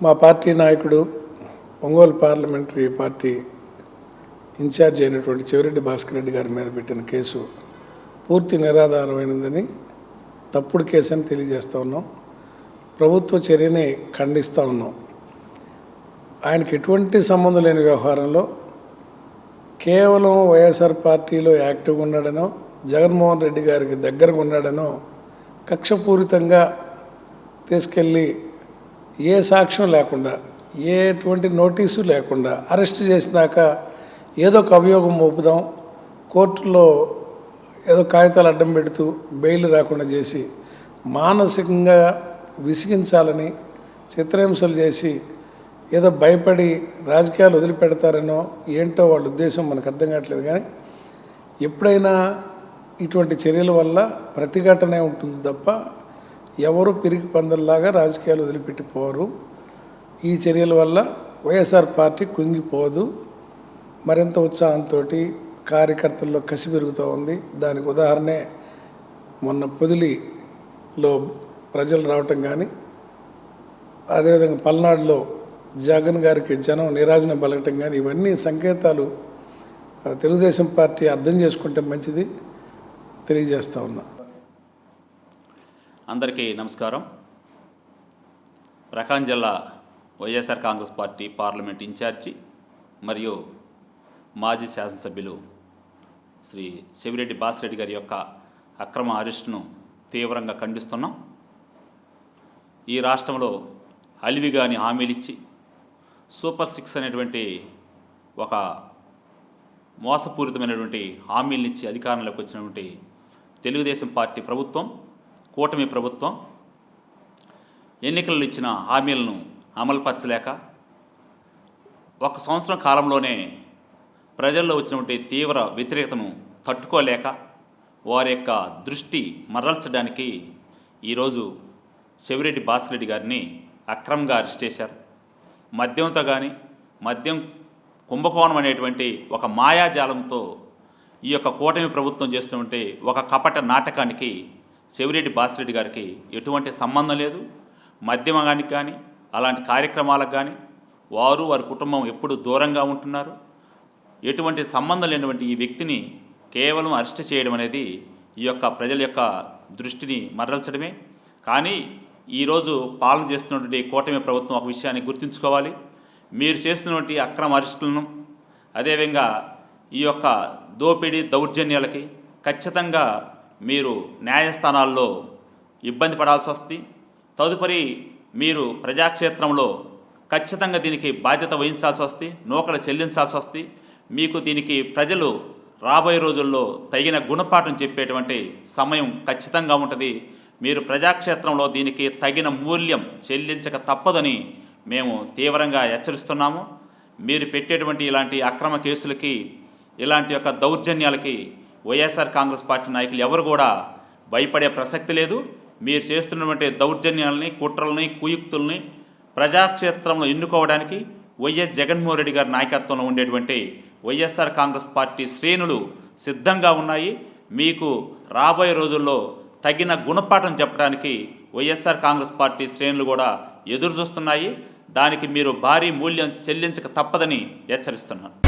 మా పార్టీ నాయకుడు Ongole parliamentary party incharge అయినటువంటి చెవిరెడ్డి భాస్కర్ రెడ్డి గారి మీద పెట్టిన కేసు పూర్తి నిరాధారమైనదని తప్పుడు కేసు అని తెలియజేస్తూ ఉన్నాం. ప్రభుత్వ చర్యని ఖండిస్తూ ఉన్నాం. ఆయనకి ఎటువంటి సంబంధం లేని వ్యవహారంలో కేవలం వైఎస్ఆర్ పార్టీలో యాక్టివ్గా ఉన్నాడనో జగన్మోహన్ రెడ్డి గారికి దగ్గరగా ఉన్నాడనో కక్షపూరితంగా తీసుకెళ్ళి ఏ సాక్ష్యం లేకుండా ఏ ఎటువంటి నోటీసు లేకుండా అరెస్ట్ చేసినాక ఏదో ఒక అభియోగం మోపుదాం కోర్టులో ఏదో కాగితాలు అడ్డం పెడుతూ బెయిల్ రాకుండా చేసి మానసికంగా విసిగించాలని చిత్రహింసలు చేసి ఏదో భయపడి రాజకీయాలు వదిలిపెడతారనో ఏంటో వాళ్ళ ఉద్దేశం మనకు అర్థం కావట్లేదు. కానీ ఎప్పుడైనా ఇటువంటి చర్యల వల్ల ప్రతిఘటనే ఉంటుంది తప్ప ఎవరు పిరికి పందల్లాగా రాజకీయాలు వదిలిపెట్టిపోరు. ఈ చర్యల వల్ల వైఎస్ఆర్ పార్టీ కుంగిపోదు. మరింత ఉత్సాహంతో కార్యకర్తల్లో కసి పెరుగుతూ ఉంది. దానికి ఉదాహరణే మొన్న పొదిలిలో ప్రజలు రావటం కానీ అదేవిధంగా పల్నాడులో జగన్ గారికి జనం నిరాజన పలకటం కానీ ఇవన్నీ సంకేతాలు తెలుగుదేశం పార్టీ అర్థం చేసుకుంటే మంచిది తెలియజేస్తూ ఉన్నా. అందరికీ నమస్కారం. ప్రకాశం జిల్లా YSR Congress party parliament incharge మరియు మాజీ శాసనసభ్యులు శ్రీ శివిరెడ్డి బాసిరెడ్డి గారి యొక్క అక్రమ అరెస్టును తీవ్రంగా ఖండిస్తున్నాం. ఈ రాష్ట్రంలో అలివిగాని హామీలిచ్చి సూపర్ సిక్స్ అనేటువంటి ఒక మోసపూరితమైనటువంటి హామీలనిచ్చి అధికారంలోకి వచ్చినటువంటి తెలుగుదేశం పార్టీ ప్రభుత్వం కూటమి ప్రభుత్వం ఎన్నికల్లో ఇచ్చిన హామీలను అమలుపరచలేక ఒక సంవత్సరం కాలంలోనే ప్రజల్లో వచ్చినటువంటి తీవ్ర వ్యతిరేకతను తట్టుకోలేక వారి యొక్క దృష్టి మరల్చడానికి ఈరోజు చెవిరెడ్డి భాస్కరెడ్డి గారిని అక్రమంగా అరెస్ట్ చేశారు. మద్యంతో కానీ మద్యం కుంభకోణం అనేటువంటి ఒక మాయాజాలంతో ఈ యొక్క కూటమి ప్రభుత్వం చేస్తున్నటువంటి ఒక కపట నాటకానికి చెవిరెడ్డి బాసిరెడ్డి గారికి ఎటువంటి సంబంధం లేదు. మద్యమానికి కానీ అలాంటి కార్యక్రమాలకు కానీ వారు వారి కుటుంబం ఎప్పుడు దూరంగా ఉంటున్నారు. ఎటువంటి సంబంధం లేనటువంటి ఈ వ్యక్తిని కేవలం అరెస్ట్ చేయడం అనేది ఈ యొక్క ప్రజల యొక్క దృష్టిని మరల్చడమే. కానీ ఈరోజు పాలన చేస్తున్నటువంటి కూటమి ప్రభుత్వం ఒక విషయాన్ని గుర్తుంచుకోవాలి. మీరు చేస్తున్నటువంటి అక్రమ అరెస్టులను అదేవిధంగా ఈ యొక్క దోపిడీ దౌర్జన్యాలకి ఖచ్చితంగా మీరు న్యాయస్థానాల్లో ఇబ్బంది పడాల్సి వస్తుంది. తదుపరి మీరు ప్రజాక్షేత్రంలో ఖచ్చితంగా దీనికి బాధ్యత వహించాల్సి వస్తుంది. నూకలు చెల్లించాల్సి వస్తుంది. మీకు దీనికి ప్రజలు రాబోయే రోజుల్లో తగిన గుణపాఠం చెప్పేటువంటి సమయం ఖచ్చితంగా ఉంటుంది. మీరు ప్రజాక్షేత్రంలో దీనికి తగిన మూల్యం చెల్లించక తప్పదని మేము తీవ్రంగా హెచ్చరిస్తున్నాము. మీరు పెట్టేటువంటి ఇలాంటి అక్రమ కేసులకి ఇలాంటి యొక్క దౌర్జన్యాలకి వైఎస్ఆర్ కాంగ్రెస్ పార్టీ నాయకులు ఎవరు కూడా భయపడే ప్రసక్తి లేదు. మీరు చేస్తున్నటువంటి దౌర్జన్యాలని కుట్రల్ని కుయుక్తుల్ని ప్రజాక్షేత్రంలో ఎన్నుకోవడానికి వైఎస్ జగన్మోహన్ రెడ్డి గారి నాయకత్వంలో ఉండేటువంటి వైఎస్ఆర్ కాంగ్రెస్ పార్టీ శ్రేణులు సిద్ధంగా ఉన్నాయి. మీకు రాబోయే రోజుల్లో తగిన గుణపాఠం చెప్పడానికి వైఎస్ఆర్ కాంగ్రెస్ పార్టీ శ్రేణులు కూడా ఎదురు చూస్తున్నాయి దానికి మీరు భారీ మూల్యం చెల్లించక తప్పదని హెచ్చరిస్తున్నాను.